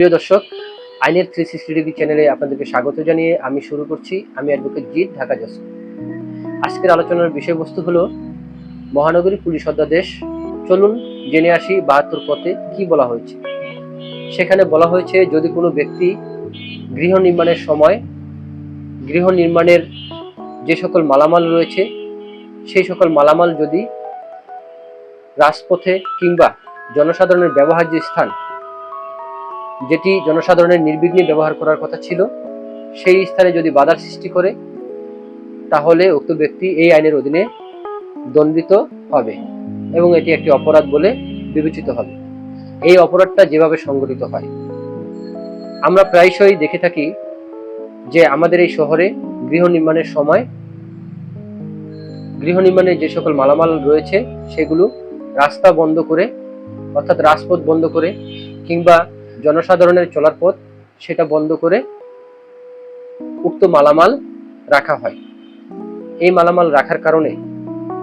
প্রিয় দর্শক, আইনের থ্রি সিক্সটি ডিগ্রি চ্যানেলে আপনাদেরকে স্বাগত জানিয়ে আমি শুরু করছি আমি অ্যাডভোকেট জিৎ, ঢাকা জজ আজকের আলোচনার বিষয়বস্তু হলো, মহানগরী পুলিশ অধ্যাদেশ, চলুন জেনে আসি বাহাত্তর পথে কি বলা হয়েছে। সেখানে বলা হয়েছে, যদি কোনো ব্যক্তি গৃহ নির্মাণের সময়, গৃহ নির্মাণের যে সকল মালামাল রয়েছে, সেই সকল মালামাল যদি রাজপথে কিংবা জনসাধারণের ব্যবহার্য স্থান যেটি জনসাধারণের নির্বিঘ্নে ব্যবহার করার কথা ছিল, সেই স্থানে যদি বাধার সৃষ্টি করে, তাহলে উক্ত ব্যক্তি এই আইনের অধীনে দণ্ডিত হবে এবং এটি একটি অপরাধ বলে বিবেচিত হবে। এই অপরাধটা যেভাবে সংগঠিত হয়। আমরা প্রায়শই দেখে থাকি যে আমাদের এই শহরে গৃহ নির্মাণের সময় গৃহ নির্মাণের যে সকল মালামাল রয়েছে, সেগুলো রাস্তা বন্ধ করে, অর্থাৎ রাজপথ বন্ধ করে কিংবা জনসাধারণের চলার পথ, সেটা বন্ধ করে উক্ত মালামাল রাখা হয়। এই মালামাল রাখার কারণে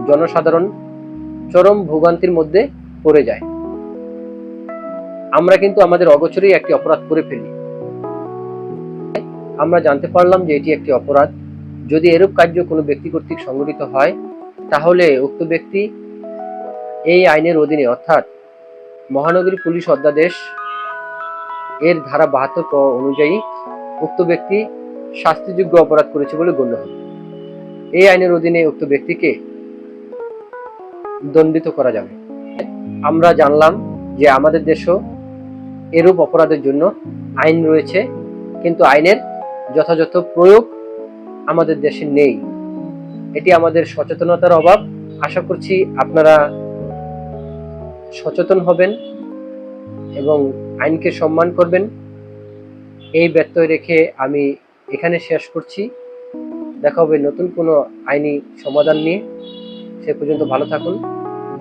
জনসাধারণ চরম ভোগান্তির মধ্যে পড়ে যায়। আমরা কিন্তু আমাদের অগোচরেই একটি অপরাধ করে ফেলি। আমরা জানতে পারলাম যে এটি একটি অপরাধ। যদি এরূপ কার্য কোনো ব্যক্তি কর্তৃক সংগঠিত হয়, তাহলে উক্ত ব্যক্তি এই আইনের অধীনে, অর্থাৎ মহানগরী পুলিশ অধ্যাদেশ এর ধারা বাহাত্তর ক অনুযায়ী উক্ত ব্যক্তি শাস্তিযোগ্য অপরাধ করেছে বলে গণ্য হবে এই আইনের অধীনে উক্ত ব্যক্তিকে দণ্ডিত করা যাবে। আমরা জানলাম যে আমাদের দেশও এরূপ অপরাধের জন্য আইন রয়েছে, কিন্তু আইনের যথাযথ প্রয়োগ আমাদের দেশে নেই। এটি আমাদের সচেতনতার অভাব। আশা করছি আপনারা সচেতন হবেন। এবং আইনকে সম্মান করবেন। এই ব্যত্যয় রেখে আমি এখানে শেষ করছি। দেখা হবে নতুন কোনো আইনি সমাধান নিয়ে। সে পর্যন্ত ভালো থাকুন।